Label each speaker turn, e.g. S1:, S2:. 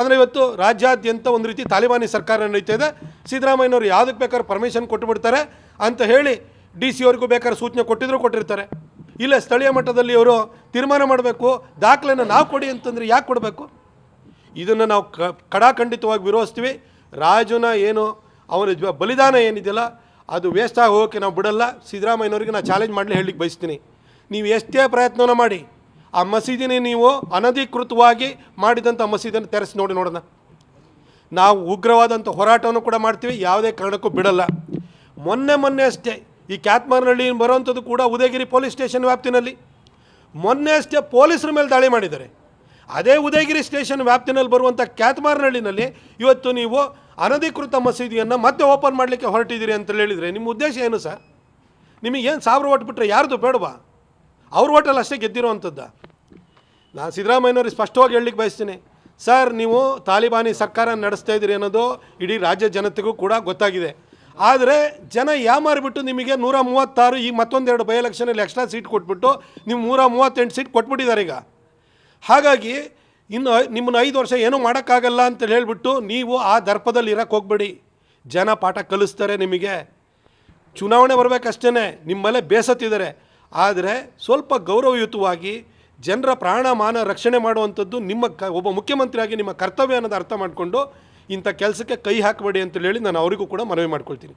S1: ಅಂದರೆ ಇವತ್ತು ರಾಜ್ಯಾದ್ಯಂತ ಒಂದು ರೀತಿ ತಾಲಿಬಾನಿ ಸರ್ಕಾರ ನಡೀತಾ ಇದೆ. ಸಿದ್ದರಾಮಯ್ಯನವರು ಯಾವುದಕ್ಕೆ ಬೇಕಾದ್ರೂ ಪರ್ಮಿಷನ್ ಕೊಟ್ಟುಬಿಡ್ತಾರೆ ಅಂತ ಹೇಳಿ ಡಿ ಸಿ ಅವ್ರಿಗೂ ಬೇಕಾದ್ರೆ ಸೂಚನೆ ಕೊಟ್ಟಿದ್ರು ಕೊಟ್ಟಿರ್ತಾರೆ. ಇಲ್ಲ, ಸ್ಥಳೀಯ ಮಟ್ಟದಲ್ಲಿ ಅವರು ತೀರ್ಮಾನ ಮಾಡಬೇಕು ದಾಖಲೆಯನ್ನು ನಾವು ಕೊಡಿ ಅಂತಂದರೆ ಯಾಕೆ ಕೊಡಬೇಕು? ಇದನ್ನು ನಾವು ಕ ಕಡಾಖಂಡಿತವಾಗಿ ವಿರೋಧಿಸ್ತೀವಿ. ರಾಜುನ ಏನು, ಅವನ ಬಲಿದಾನ ಏನಿದೆಯಲ್ಲ, ಅದು ವೇಸ್ಟ್ ಆಗಿ ಹೋಗೋಕ್ಕೆ ನಾವು ಬಿಡಲ್ಲ. ಸಿದ್ದರಾಮಯ್ಯನವ್ರಿಗೆ ನಾನು ಚಾಲೆಂಜ್ ಮಾಡಲಿ ಹೇಳಲಿಕ್ಕೆ ಬಯಸ್ತೀನಿ. ನೀವು ಎಷ್ಟೇ ಪ್ರಯತ್ನವನ್ನ ಮಾಡಿ ಆ ಮಸೀದಿನೇ ನೀವು ಅನಧಿಕೃತವಾಗಿ ಮಾಡಿದಂಥ ಮಸೀದಿಯನ್ನು ತೆರೆಸಿ ನೋಡಿ ನೋಡೋಣ. ನಾವು ಉಗ್ರವಾದಂಥ ಹೋರಾಟವನ್ನು ಕೂಡ ಮಾಡ್ತೀವಿ, ಯಾವುದೇ ಕಾರಣಕ್ಕೂ ಬಿಡಲ್ಲ. ಮೊನ್ನೆ ಮೊನ್ನೆ ಅಷ್ಟೇ, ಈ ಕ್ಯಾತ್ಮಾರ್ನಹಳ್ಳಿ ಬರುವಂಥದ್ದು ಕೂಡ ಉದಯಗಿರಿ ಪೊಲೀಸ್ ಸ್ಟೇಷನ್ ವ್ಯಾಪ್ತಿನಲ್ಲಿ. ಮೊನ್ನೆ ಅಷ್ಟೇ ಪೊಲೀಸರ ಮೇಲೆ ದಾಳಿ ಮಾಡಿದ್ದಾರೆ. ಅದೇ ಉದಯಗಿರಿ ಸ್ಟೇಷನ್ ವ್ಯಾಪ್ತಿನಲ್ಲಿ ಬರುವಂಥ ಕ್ಯಾತ್ಮಾರ್ನಹಳ್ಳಿನಲ್ಲಿ ಇವತ್ತು ನೀವು ಅನಧಿಕೃತ ಮಸೀದಿಯನ್ನು ಮತ್ತೆ ಓಪನ್ ಮಾಡಲಿಕ್ಕೆ ಹೊರಟಿದ್ದೀರಿ ಅಂತ ಹೇಳಿದರೆ ನಿಮ್ಮ ಉದ್ದೇಶ ಏನು ಸರ್? ನಿಮಗೆ ಏನು ಸಾವಿರ ಓಟ್ ಬಿಟ್ಟರೆ ಯಾರ್ದು ಬೇಡವಾ? ಅವ್ರ ಓಟಲ್ಲಿ ಅಷ್ಟೇ ಗೆದ್ದಿರೋವಂಥದ್ದು? ನಾನು ಸಿದ್ದರಾಮಯ್ಯನವ್ರಿಗೆ ಸ್ಪಷ್ಟವಾಗಿ ಹೇಳಲಿಕ್ಕೆ ಬಯಸ್ತೀನಿ. ಸರ್, ನೀವು ತಾಲಿಬಾನಿ ಸರ್ಕಾರ ನಡೆಸ್ತಾ ಇದ್ದೀರಿ ಅನ್ನೋದು ಇಡೀ ರಾಜ್ಯ ಜನತೆಗೂ ಕೂಡ ಗೊತ್ತಾಗಿದೆ. ಆದರೆ ಜನ ಯಾಮಾರಿಬಿಟ್ಟು ನಿಮಗೆ ನೂರ ಮೂವತ್ತಾರು ಈಗ ಮತ್ತೊಂದೆರಡು ಬೈ ಎಲೆಕ್ಷನಲ್ಲಿ ಎಕ್ಸ್ಟ್ರಾ ಸೀಟ್ ಕೊಟ್ಬಿಟ್ಟು ನೀವು ನೂರ ಮೂವತ್ತೆಂಟು ಸೀಟ್ ಕೊಟ್ಬಿಟ್ಟಿದ್ದಾರೆ ಈಗ. ಹಾಗಾಗಿ ಇನ್ನು ನಿಮ್ಮನ್ನು ಐದು ವರ್ಷ ಏನೂ ಮಾಡೋಕ್ಕಾಗಲ್ಲ ಅಂತ ಹೇಳಿಬಿಟ್ಟು ನೀವು ಆ ದರ್ಪದಲ್ಲಿ ಇರೋಕ್ಕೆ ಹೋಗ್ಬೇಡಿ. ಜನ ಪಾಠ ಕಲಿಸ್ತಾರೆ ನಿಮಗೆ. ಚುನಾವಣೆ ಬರಬೇಕಷ್ಟೇ ನಿಮ್ಮ ಮೇಲೆ ಬೇಸತ್ತಿದ್ದಾರೆ. ಆದರೆ ಸ್ವಲ್ಪ ಗೌರವಯುತವಾಗಿ ಜನರ ಪ್ರಾಣ ಮಾನ ರಕ್ಷಣೆ ಮಾಡುವಂಥದ್ದು ನಿಮ್ಮ ಕ, ಒಬ್ಬ ಮುಖ್ಯಮಂತ್ರಿಯಾಗಿ ನಿಮ್ಮ ಕರ್ತವ್ಯ ಅನ್ನೋದು ಅರ್ಥ ಮಾಡಿಕೊಂಡು ಇಂಥ ಕೆಲಸಕ್ಕೆ ಕೈ ಹಾಕಬೇಡಿ ಅಂತ ಹೇಳಿ ನಾನು ಅವರಿಗೂ ಕೂಡ ಮನವಿ ಮಾಡ್ಕೊಳ್ತೀನಿ.